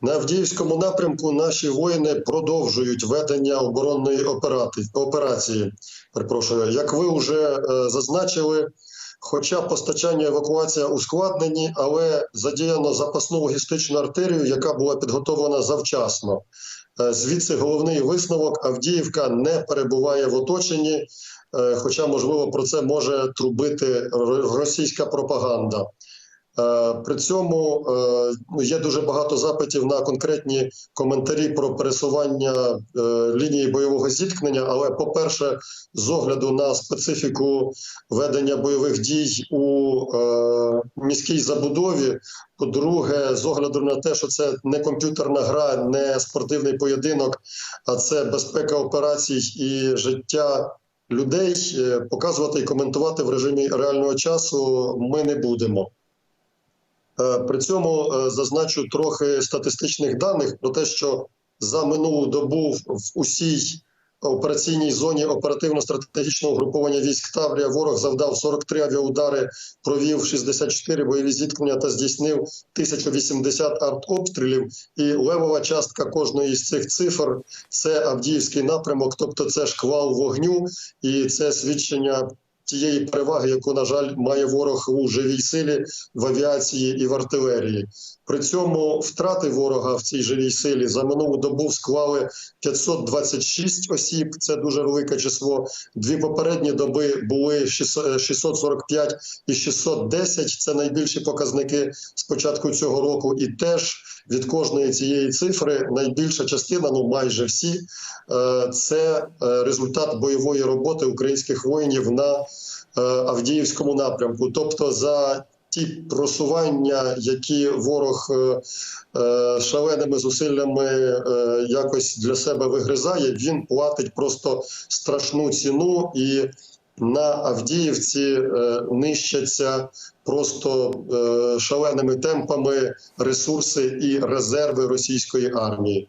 На Авдіївському напрямку наші воїни продовжують ведення оборонної операції. Перепрошую, як ви вже е, зазначили, хоча постачання евакуація ускладнені, але задіяно запасну логістичну артерію, яка була підготовлена завчасно. Е, Звідси головний висновок: Авдіївка не перебуває в оточенні, е, хоча, можливо, про це може трубити ро- російська пропаганда. Е, При цьому е, ну, є дуже багато запитів на конкретні коментарі про пересування е, лінії бойового зіткнення. Але, по-перше, з огляду на специфіку ведення бойових дій у міській забудові, по-друге, з огляду на те, що це не комп'ютерна гра, не спортивний поєдинок, а це безпека операцій і життя людей, показувати і коментувати в режимі реального часу ми не будемо. Е, При цьому е, зазначу трохи статистичних даних про те, що за минулу добу в усій операційній зоні оперативно-стратегічного угруповання військ Таврія ворог завдав 43 авіаудари, провів 64 бойові зіткнення та здійснив 1080 артобстрілів. І левова частка кожної з цих цифр це Авдіївський напрямок, тобто це шквал вогню, і це свідчення тієї переваги, яку, на жаль, має ворог у живій силі в авіації і в артилерії. При цьому втрати ворога в цій живій силі за минулу добу склали 526 осіб. Це дуже велике число. Дві попередні доби були 600 645 і 610. Це найбільші показники з початку цього року. І теж від кожної цієї цифри найбільша частина, ну майже всі, е, це е, результат бойової роботи українських воїнів на е, Авдіївському напрямку. Тобто за ті просування, які ворог шаленими зусиллями якось для себе вигризає, він платить просто страшну ціну і. На Авдіївці е, нищаться просто е, шаленими темпами ресурси і резерви російської армії.